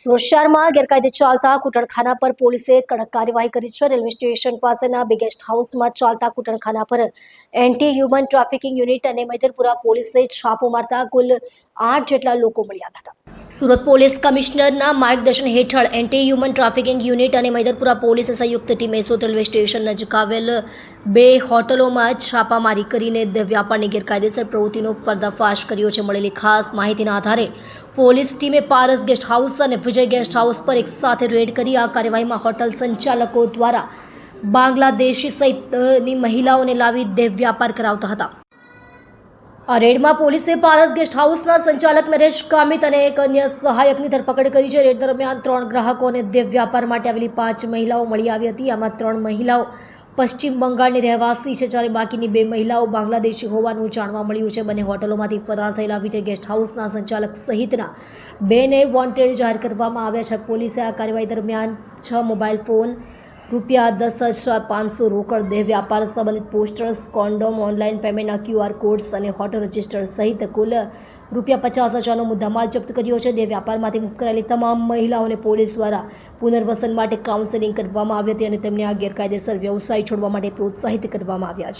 સુરત શહેરમાં ગેરકાયદે ચાલતા કુટણખાના પર પોલીસે કડક કાર્યવાહી કરી છે. રેલવે સ્ટેશન પાસેના બિગેસ્ટ હાઉસમાં ચાલતા કુટણખાના પર એન્ટી હ્યુમન ટ્રાફિકિંગ યુનિટ અને મૈદરપુરા પોલીસે છાપો મારતા કુલ આઠ જેટલા લોકો મળી આવ્યા હતા. સુરત પોલીસ કમિશનરના માર્ગદર્શન હેઠળ એન્ટી હ્યુમન ટ્રાફિકિંગ યુનિટ અને મૈદરપુરા પોલીસે સંયુક્ત ટીમે સોત રેલવે સ્ટેશન નજીક આવેલ બે હોટલોમાં છાપામારી કરીને વ્યાપારની ગેરકાયદેસર પ્રવૃત્તિનો પર્દાફાશ કર્યો છે. મળેલી ખાસ માહિતીના આધારે પોલીસ ટીમે પારસ ગેસ્ટ હાઉસ અને વિજય ગેસ્ટ હાઉસ પર એક સાથે રેડ કરી આ કાર્યવાહીમાં હોટલ સંચાલકો દ્વારા બાંગ્લાદેશી સહિતની મહિલાઓને લાવી દેહ વ્યાપાર કરાવતા હતા. આ રેડમાં પોલીસે પારસ ગેસ્ટ હાઉસના સંચાલક નરેશ કામિત અને એક અન્ય સહાયકની ધરપકડ કરી છે. રેડ દરમિયાન ત્રણ ગ્રાહકો અને દેવ વ્યાપાર માટે આવેલી પાંચ મહિલાઓ મળી આવી હતી. આમાં ત્રણ મહિલાઓ પશ્ચિમ બંગાળની રહેવાસી છે, જ્યારે બાકીની બે મહિલાઓ બાંગ્લાદેશી હોવાનું જાણવા મળ્યું છે. બંને હોટલોમાંથી ફરાર થયેલા વિજય ગેસ્ટ હાઉસના સંચાલક સહિતના બેને વોન્ટેડ જાહેર કરવામાં આવ્યા છે. પોલીસે આ કાર્યવાહી દરમિયાન છ મોબાઈલ ફોન રૂપિયા દસ હજાર પાંચસો રોકડ દેહ વ્યાપાર સંબંધિત પોસ્ટર્સ, કોન્ડોમ ઓનલાઈન પેમેન્ટના ક્યુઆર કોડ્સ અને હોટલ રજિસ્ટર સહિત કુલ રૂપિયા પચાસ હજારનો મુદ્દામાલ જપ્ત કર્યો છે. દેહ વ્યાપારમાંથી મુક્ત કરાયેલી તમામ મહિલાઓને પોલીસ દ્વારા પુનર્વસન માટે કાઉન્સેલિંગ કરવામાં આવી હતી અને તેમને આ ગેરકાયદેસર વ્યવસાય છોડવા માટે પ્રોત્સાહિત કરવામાં આવ્યા છે.